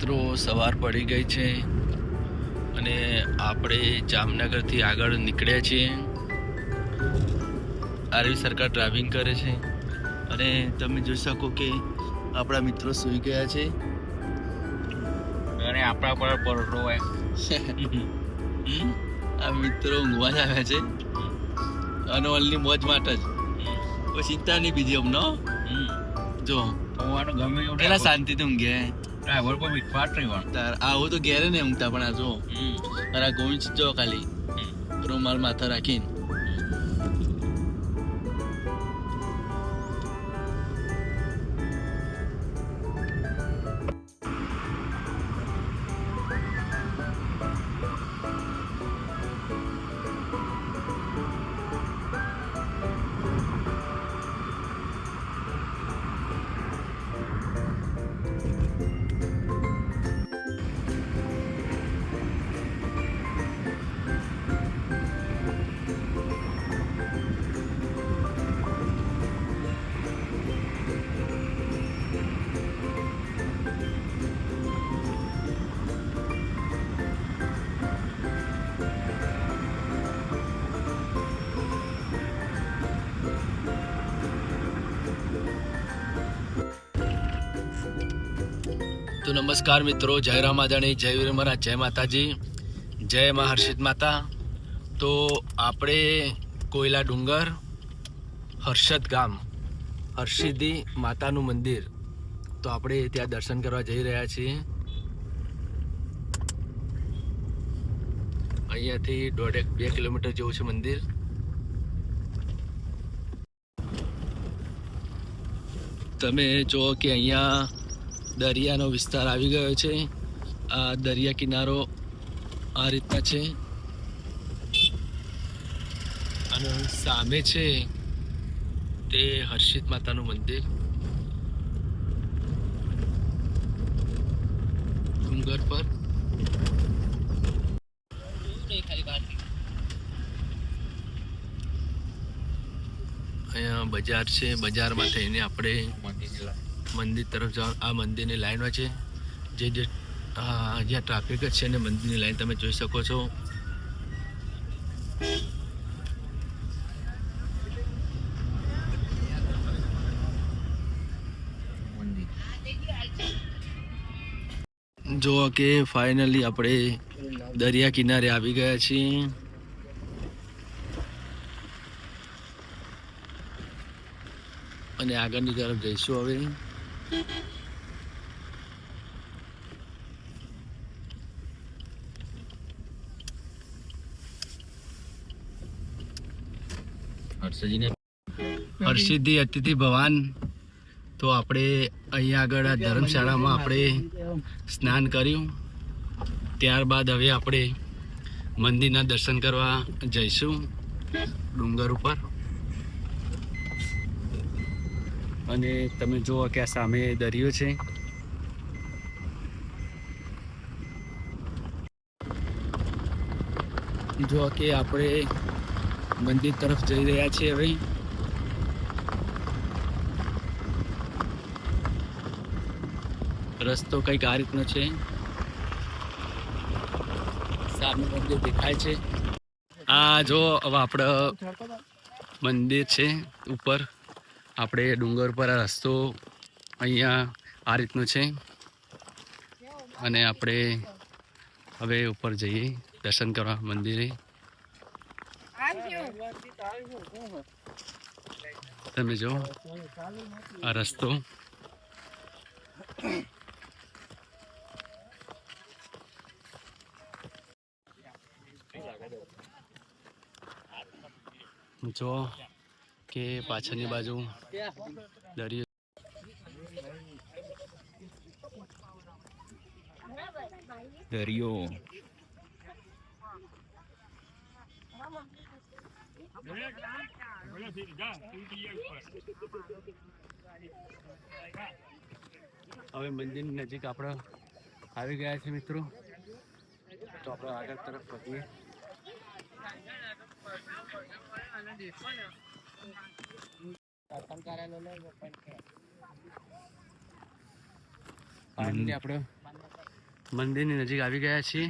મિત્રો સવાર પડી ગઈ છે અને આપણે જામનગરથી આગળ નીકળ્યા છીએ. આરવી સરકાર ડ્રાઇવિંગ કરે છે અને તમે જોઈ શકો કે આપણા મિત્રો સૂઈ ગયા છે. અને આપણા પર પરોઠો આ મિત્રો ઊંઘવા જ આવ્યા છે. અને ઓલની મોજ માટે જ. કોઈ ચિંતા નહીં બીજી અમનો. જો. ગમે પેલા શાંતિથી ડ્રાઈવર પર વિશ્વાસ રહ્યો તાર આવું તો ઘેરે ને ઊંઘતા પણ આ જો આ ગોવિંદ જો ખાલી. રૂમાલ માથા રાખીને. નમસ્કાર મિત્રો, જય રામાદાણી જય વીર જય માતાજી, જય મહર્ષિત માતા. તો આપણે કોયલા ડુંગર, હર્ષદ ગામ, હર્ષિદી માતાનું મંદિર. તો આપણે ત્યાં દર્શન કરવા જઈ રહ્યા છીએ. અહીંયાથી દોઢેક બે કિલોમીટર જેવું છે મંદિર. તમે જુઓ કે અહીંયા દરિયાનો વિસ્તાર આવી ગયો છે. આ દરિયા કિનારો આ રીતના છે. અને સામે છે તે હર્ષિત માતાનું મંદિર. ડુંગર પર. અહીંયા બજાર છે. બજારમાં થઈને આપણે મંદિર તરફ જવા આ મંદિરની લાઈનો છે. જે જે જ્યાં ટ્રાફિક જ છે ને મંદિરની લાઈન તમે જોઈ શકો છો. જો કે ફાઇનલી આપણે દરિયા કિનારે આવી ગયા છીએ. અને આગળની તરફ જઈશું હવે. હર્ષજીને હર્ષિદ્ધિ અતિથિ ભવાન. તો આપણે અહીંયા આગળ આ ધર્મશાળામાં આપણે સ્નાન કર્યું. ત્યારબાદ હવે આપણે મંદિરના દર્શન કરવા જઈશું ડુંગર ઉપર. અને તમે જુઓ કે આ સામે દરિયો છે. જો કે આપણે મંદિર તરફ જઈ રહ્યા છીએ હવે. રસ્તો કંઈક આ રીતનો છે. સામે મંદિર દેખાય છે. આ જો હવે આપણે મંદિર છે ઉપર. આપણે ડુંગર પર આ રસ્તો અહીંયા આ રીતનો છે. અને આપણે હવે ઉપર જઈએ, દર્શન કરવા મંદિરે. તમે જો, આ રસ્તો. જો કે પાછળની બાજુ દરિયો દરિયો. હવે મંદિરની નજીક આપણે આવી ગયા છે મિત્રો. તો આપણે આગળ તરફ વધીએ. આપણે મંદિરની નજીક આવી ગયા છીએ.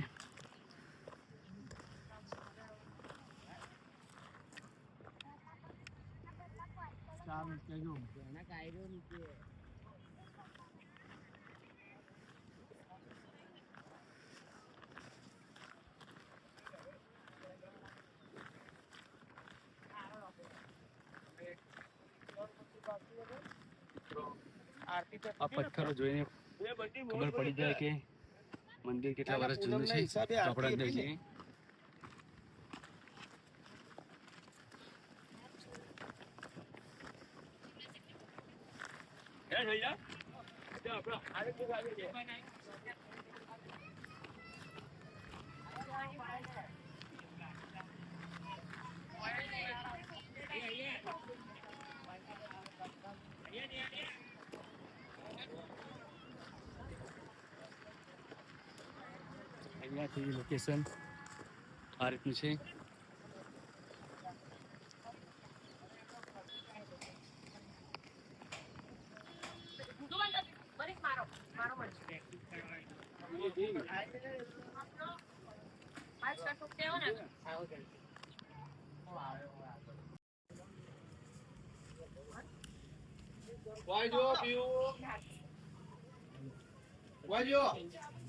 આ પથ્થરો જોઈને ખબર પડી જાય કે મંદિર કેટલા વર્ષ જૂનું છે. આપણા અંદર છે. Yeah, જઈએ અહીંયાથી લોકેશન આ રીતનું પ્રમાણે ચાલે વરસાદ કોને કહેવાય ત્રણ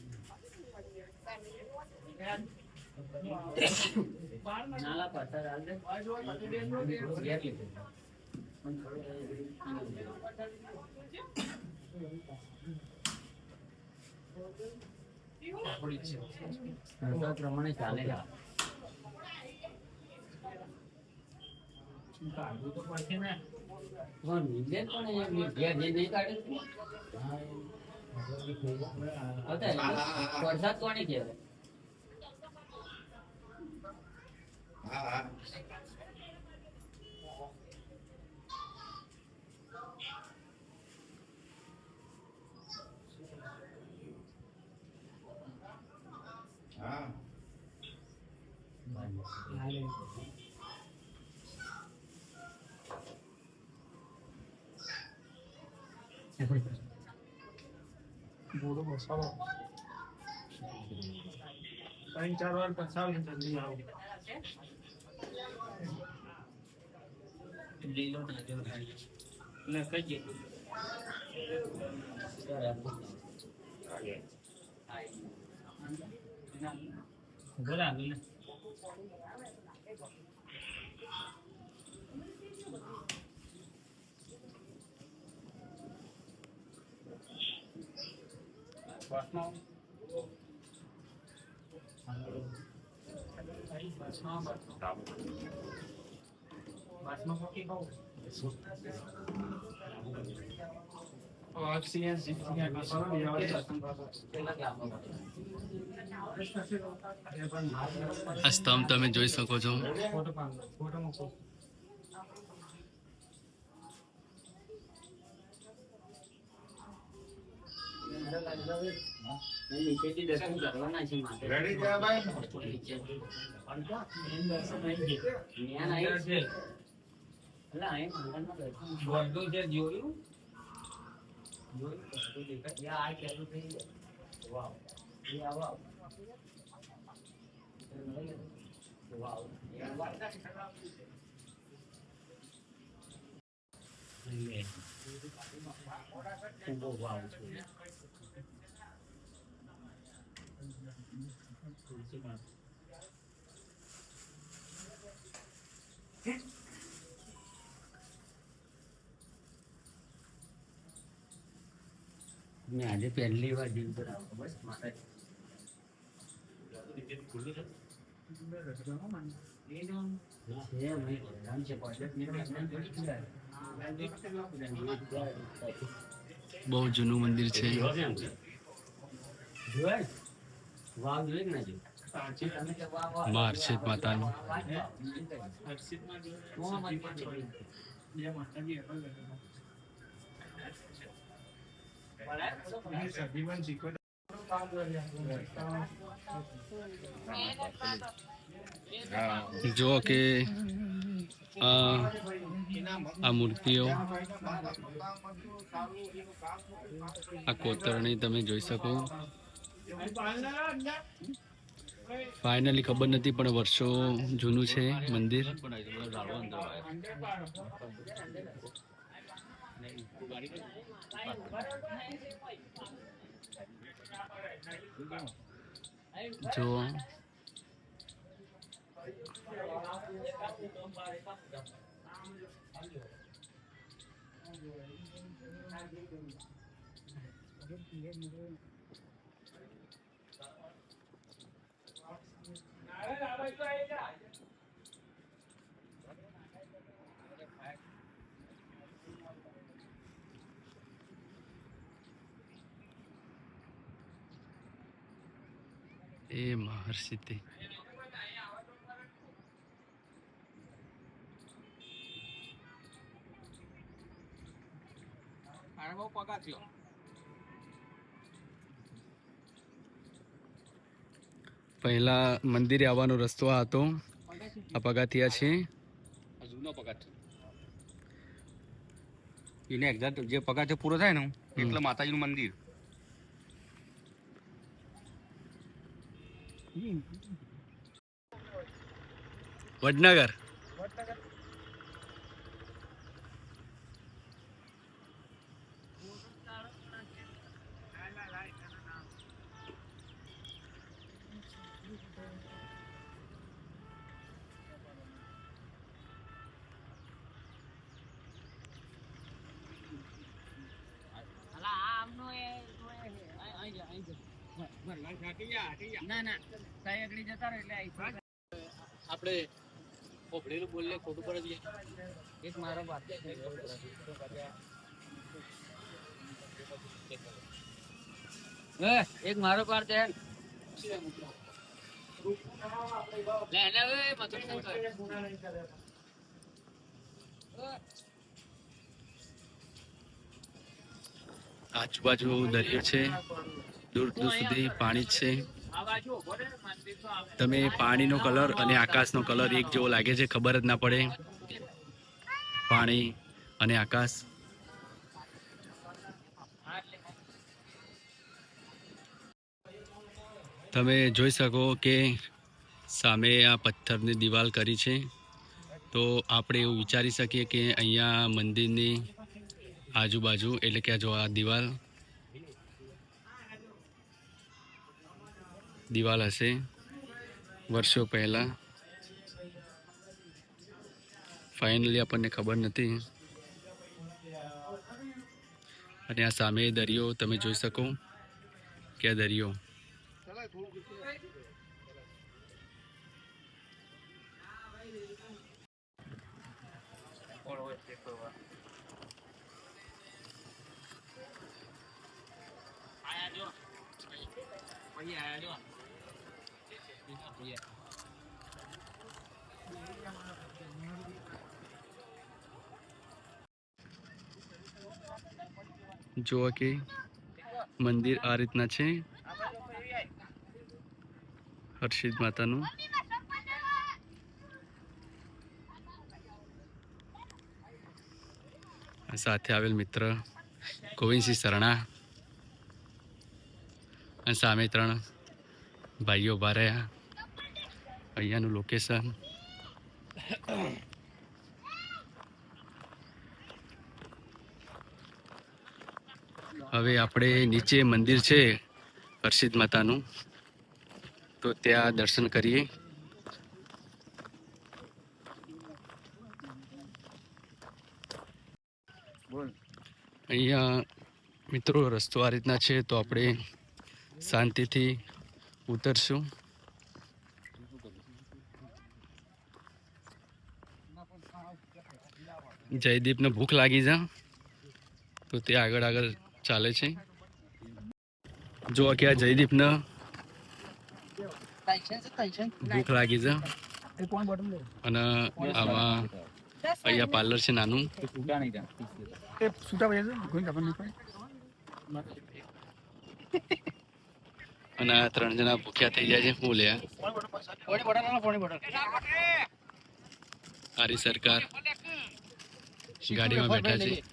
ચાર વાર પછાડી જલ્દી આવો લીલો નાજો એટલે કઈ ગયું ને ઓક્સિજન સિક્સિજન આ સ્તંભ તમે જોઈ શકો છો કોને કહેવાય? હા મૂકો નીચેથી દર્શન કરવાના છે માત્ર. રેડી છે ભાઈ નીચે. મેન દર્શન આવી ગયું જ્ઞાન આવ્યું છે. એટલે અહીં મંદિરમાં દર્શન બધું જે જોયું જોયું બધું દેખાય. યા આ ચાલુ થઈ જાય. વાવ. એ આવો આવો. વાવ. એ આવો આવો. ખૂબ વાવ છે. મેં આજે પહેલી વાર જીમ પર આવ્યો બસ મારે છે અમે હેરાન છે પંદર મિનિટ એમને જોઈ ગયા. બહુ જૂનું મંદિર છે જોયું? વાવ જોઈ કે ના જોયું? તમે કે વાવ, વાવ. માં હર્ષિત માતાનું? જે કે આ આ મૂર્તિઓ આ કોતરણી તમે જોઈ શકો ફાઇનલી ખબર નથી પણ વર્ષો જૂનું છે મંદિર. જો Thank જો. એ મહર્ષિ આને બહુ પગા થયો. પહેલા મંદિરે આવવાનો રસ્તો આ હતો. આ પગાથિયા છે. જૂનો એને એક્ઝેક્ટ જે પગાથિયો પૂરો થાય ને એટલે માતાજીનું મંદિર. વડનગર. ના ના. સાઈ આગળ જતા રહો એટલે આપણે ઓભળેલું બોલીએ ખોટું પડે છે. એક મારો વાત એક મારો પાર છે. લે લે એ મથુર શંકર આજુબાજુ દરિયો છે. દૂર દૂર સુધી પાણી જ છે. તમે પાણીનો કલર અને આકાશનો કલર એક જેવો લાગે છે, ખબર જ ના પડે. પાણી અને આકાશ. તમે જોઈ શકો કે સામે આ પથ્થરની દિવાલ કરી છે. તો આપણે એવું વિચારી શકીએ કે અહીંયા મંદિરની આજુબાજુ, એટલે કે જો આ દિવાલ દિવાલ હશે વર્ષો પહેલાં. ફાઇનલી આપણને ખબર નથી. અને આ સામે દરિયો, તમે જોઈ શકો કે આ દરિયો. આયા જો આયા જો જુઓ કે મંદિર આ રીતના છે. હર્ષિદ માતાનું. સાથે આવેલ મિત્ર ગોવિંદસિંહ શરણા. અને સામે ત્રણ ભાઈઓ ઊભા રહ્યા. અહીંયાનું લોકેશન હવે આપણે નીચે મંદિર છે હર્ષિદ માતાનું. તો ત્યાં દર્શન કરીએ. અહીંયા મિત્રો રસ્તો આ રીતના છે, તો આપણે શાંતિથી ઉતરશું. જયદીપને ભૂખ લાગી જા તો તે આગળ આગળ ચાલે છે. જો કે આ જયદીપને ભૂખ લાગી છે. અને આમાં અહીંયા પાર્લર છે નાનું. અને આ ત્રણ જણા ભૂખ્યા થઈ જાય છે. હું લે હારી સરકાર ગાડીમાં બેઠા છે.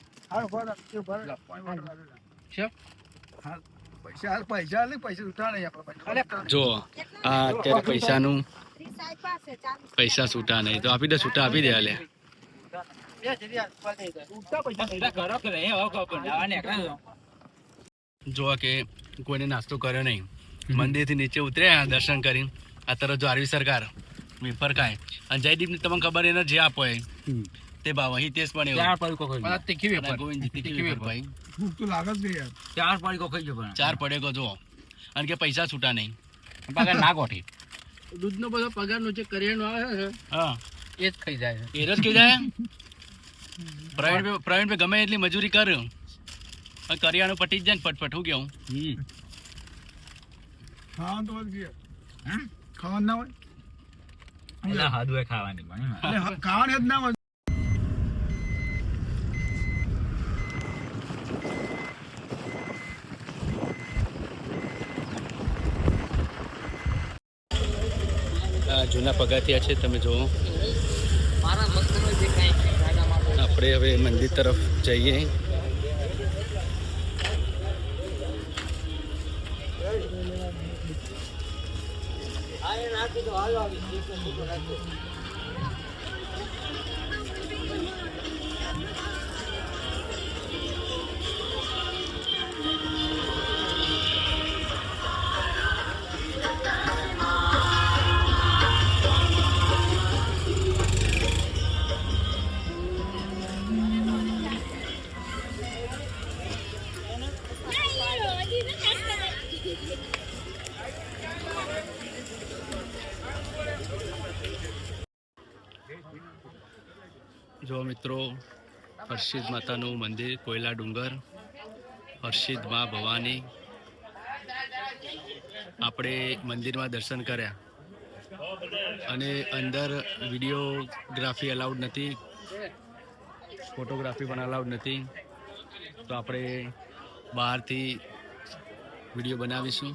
પૈસા પૈસા હાલ પૈસા ઉઠા નહીં આપણે જો આ અત્યારે પૈસાનું પૈસા છૂટા નહીં તો આપી દે છૂટા આપી દે કરો ના નીકળે જોવા કે કોઈને નાસ્તો કર્યો નહીં. મંદિરથી નીચે ઉતર્યા દર્શન કરીને. આ તરફ જો આરવી સરકાર વેફર ખાય. અને જયદીપની તમને ખબર એને જે આપો એ. તે ભાવ અહીં તેજ પણ એવું ચાર પડીકો ખાઈ આ તીખી વેફર ગોવિંદજી તીખી વેફર ભાઈ ભૂખ તો લાગે જ નહીં યાર ચાર પડીકો ખાઈ ગયો પણ ચાર પડેગો જો અને કે પૈસા છૂટા નહીં પગાર ના ગોઠી દૂધનો બધો પગારનો જે કરિયાણું આવે છે હા એ જ ખાઈ જાય એ જ કે જાય પ્રવીણ પ્રવીણ ગમે એટલી મજૂરી કર અને કરિયાણું પટી જ જાય ને ફટફટ હું કેવું ખાવાનું તો જ ગયા હમ? ખાવાનું ના હોય એટલે હાદુએ ખાવાની પણ એટલે હા, ખાવાનું જ ના હોય આ પગાથિયા છે તમે જુઓ. આપણે હવે મંદિર તરફ જઈએ. જો મિત્રો, હર્ષિદ માતાનું મંદિર, કોયલા ડુંગર, હર્ષિદ મા ભવાની. આપણે મંદિરમાં દર્શન કર્યા. અને અંદર વિડીયોગ્રાફી અલાઉડ નથી, ફોટોગ્રાફી પણ અલાઉડ નથી. તો આપણે બહારથી વીડિયો બનાવીશું.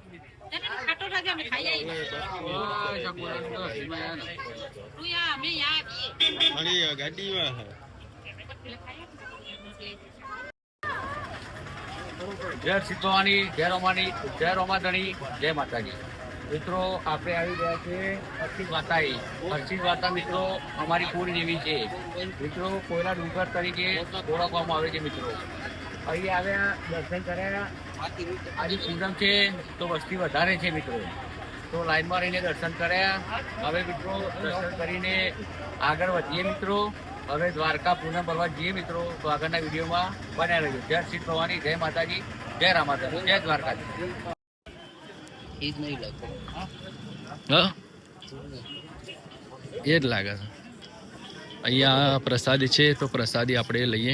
જય સિદ્ધવાની જય રોમાની જય રોમાધણી જય માતાજી. મિત્રો આપણે આવી ગયા છે હર્ષિદ માતાએ હર્ષિદ માતા મિત્રો અમારી કુળ દેવી છે મિત્રો કોયલા ડુંગર તરીકે ઓળખવામાં આવે છે મિત્રો. અહીં આવ્યા દર્શન કર્યા આજે પૂનમ છે તો વસ્તી વધારે છે મિત્રો. તો લાઈનમાં રહીને દર્શન કર્યા. હવે મિત્રો દર્શન કરીને આગળ વધીએ મિત્રો. હવે દ્વારકા પૂનમ ભરવા જઈએ મિત્રો. તો આગળના વિડીયોમાં બન્યા રહેજો. જય શ્રી ભવાની જય માતાજી જય રામાતા જય દ્વારકાજી. હા? એ જ લાગે છે. અહીંયા પ્રસાદી છે તો પ્રસાદી આપણે લઈએ.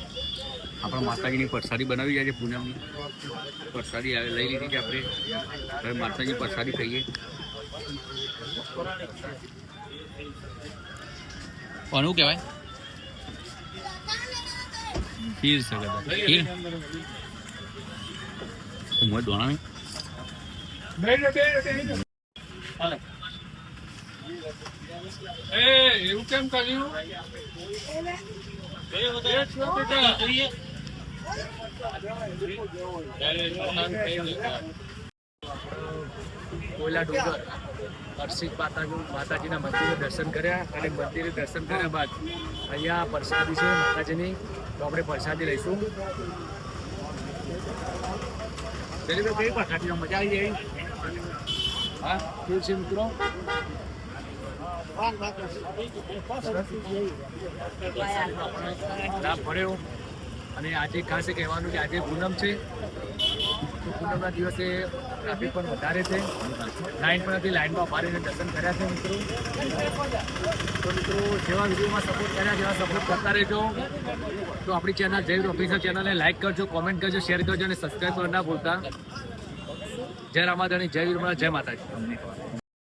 આપણા માતાજીની પ્રસાદી બનાવી જાય છે પૂનમની. પ્રસાદી આવે, લઈ લીધી છે આપણે. હવે માતાજી પ્રસાદી ખાઈએ. કોનું કહેવાય? ખીર છે કદાચ. ખીર? મોં દોણા એવું કેમ કર્યું? કોયલા ડુંગર હર્ષિત માતાજી માતાજીના મંદિરે દર્શન કર્યા અને મંદિરે દર્શન કર્યા બાદ અહીંયા પ્રસાદી છે માતાજીની. તો આપણે પ્રસાદી લઈશું. કઈ મજા આવી જાય? હા? કેવું છે મિત્રો? લાભ મળ્યો અને આજે ખાસ એ કહેવાનું કે આજે પૂનમ છે. તો પૂનમના દિવસે ટ્રાફિક પણ વધારે છે. લાઇન પણ હતી લાઇનમાં ઊભા દર્શન કર્યા છે મિત્રો. તો મિત્રો, જેવા વિડીયોમાં સપોર્ટ કર્યા, જેવા સપોર્ટ કરતા રહેજો. તો આપણી ચેનલ જય ઓફિસર ચેનલને લાઇક કરજો કોમેન્ટ કરજો શેર કરજો અને સબસ્ક્રાઈબ કરવા ના ભૂલતા. જય રામાધણી, જય વિરમા, જય માતાજી.